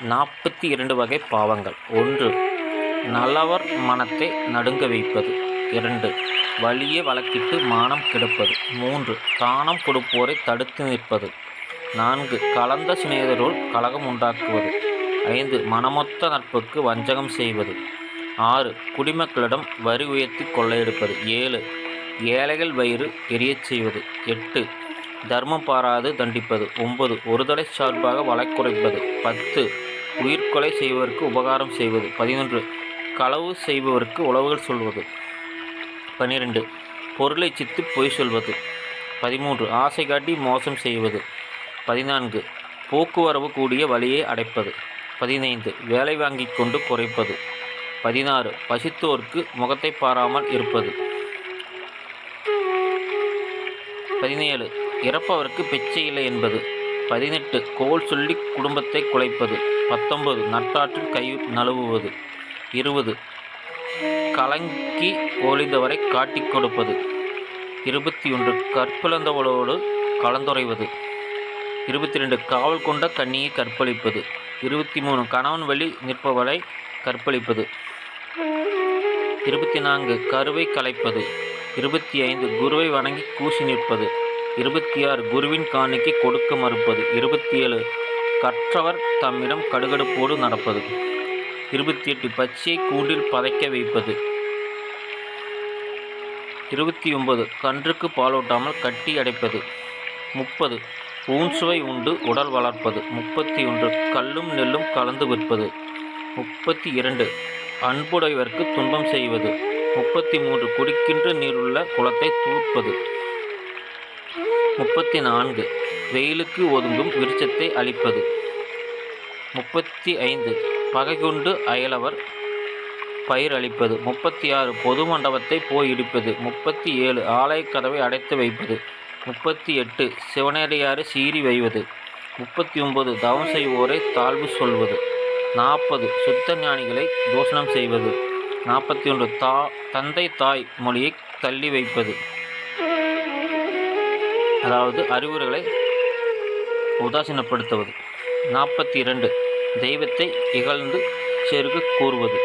நாற்பத்தி இரண்டு வகை பாவங்கள். ஒன்று நல்லவர் மனத்தை நடுங்க வைப்பது. இரண்டு வழியை வழக்கிட்டு மானம் கெடுப்பது. மூன்று தானம் கொடுப்போரை தடுத்து நிற்பது. நான்கு கலந்த சிநேகரோல் கலகம் உண்டாக்குவது. ஐந்து மனமொத்த நட்புக்கு வஞ்சகம் செய்வது. ஆறு குடிமக்களிடம் வரி உயர்த்தி கொள்ளையெடுப்பது. ஏழு ஏழைகள் வயிறு எரியச் செய்வது. எட்டு தர்மம் பாராது தண்டிப்பது. ஒன்பது ஒருதலை சார்பாக வழக்குரைப்பது பத்து உயிர்கொலை செய்வதற்கு உபகாரம் செய்வது. பதினொன்று களவு செய்பவருக்கு உளவுகள் சொல்வது. பன்னிரெண்டு பொருளை சித்து பொய் சொல்வது. பதிமூன்று ஆசை காட்டி மோசம் செய்வது. பதினான்கு போக்குவரவு கூடிய வழியை அடைப்பது. பதினைந்து வேலை வாங்கி கொண்டு குறைப்பது. பதினாறு பசித்தோர்க்கு முகத்தை பாராமல் இருப்பது. பதினேழு இறப்பவருக்கு பிச்சை இல்லை என்பது. பதினெட்டு. கோல் சொல்லி குடும்பத்தை குலைப்பது. பத்தொன்பது. நட்டாற்றில் கை நழுவுவது. இருபது. கலங்கி ஒளிந்தவரை காட்டிக் கொடுப்பது. இருபத்தி ஒன்று. கற்பிழந்தவளோடு கலந்துரைவது. இருபத்தி ரெண்டு. காவல் கொண்ட கண்ணியை கற்பழிப்பது. இருபத்தி மூணு கணவன் வழி நிற்பவரை கற்பழிப்பது. இருபத்தி நான்கு. கருவை கலைப்பது. இருபத்தி ஐந்து. குருவை வணங்கி கூசி நிற்பது. இருபத்தி ஆறு குருவின் காணிக்கை கொடுக்க மறுப்பது. இருபத்தி ஏழு கற்றவர் தம்மிடம் கடுகடுப்போடு நடப்பது. இருபத்தி எட்டு பச்சையை கூண்டில் பதைக்க வைப்பது. இருபத்தி ஒன்பது கன்றுக்கு பாலூட்டாமல் கட்டி அடைப்பது. முப்பது ஊன்சுவை உண்டு உடல் வளர்ப்பது. முப்பத்தி ஒன்று கல்லும் நெல்லும் கலந்து விற்பது. முப்பத்தி இரண்டு அன்புடையவர்க்கு துன்பம் செய்வது. முப்பத்தி மூன்று குடிக்கின்ற நீருள்ள குளத்தை தூர்ப்பது. முப்பத்தி நான்கு வெயிலுக்கு ஒதுங்கும் விருச்சத்தை அழிப்பது. முப்பத்தி ஐந்து பகை கொண்டு அயலவர் பயிர் அளிப்பது முப்பத்தி ஆறு பொது மண்டபத்தை போய் இடிப்பது. முப்பத்தி ஏழு ஆலய கதவை அடைத்து வைப்பது. முப்பத்தி எட்டு சிவனடியாறு சீறி வைவது. முப்பத்தி ஒன்பது தவம் செய்வோரை தாழ்வு சொல்வது. நாற்பது சுத்த ஞானிகளை தூஷணம் செய்வது. நாற்பத்தி ஒன்று தா தந்தை தாய் மொழியை தள்ளி வைப்பது. அதாவது அறிவுரைகளை உதாசீனப்படுத்துவது. நாற்பத்தி இரண்டு. தெய்வத்தை இகழ்ந்து செருக கூறுவது.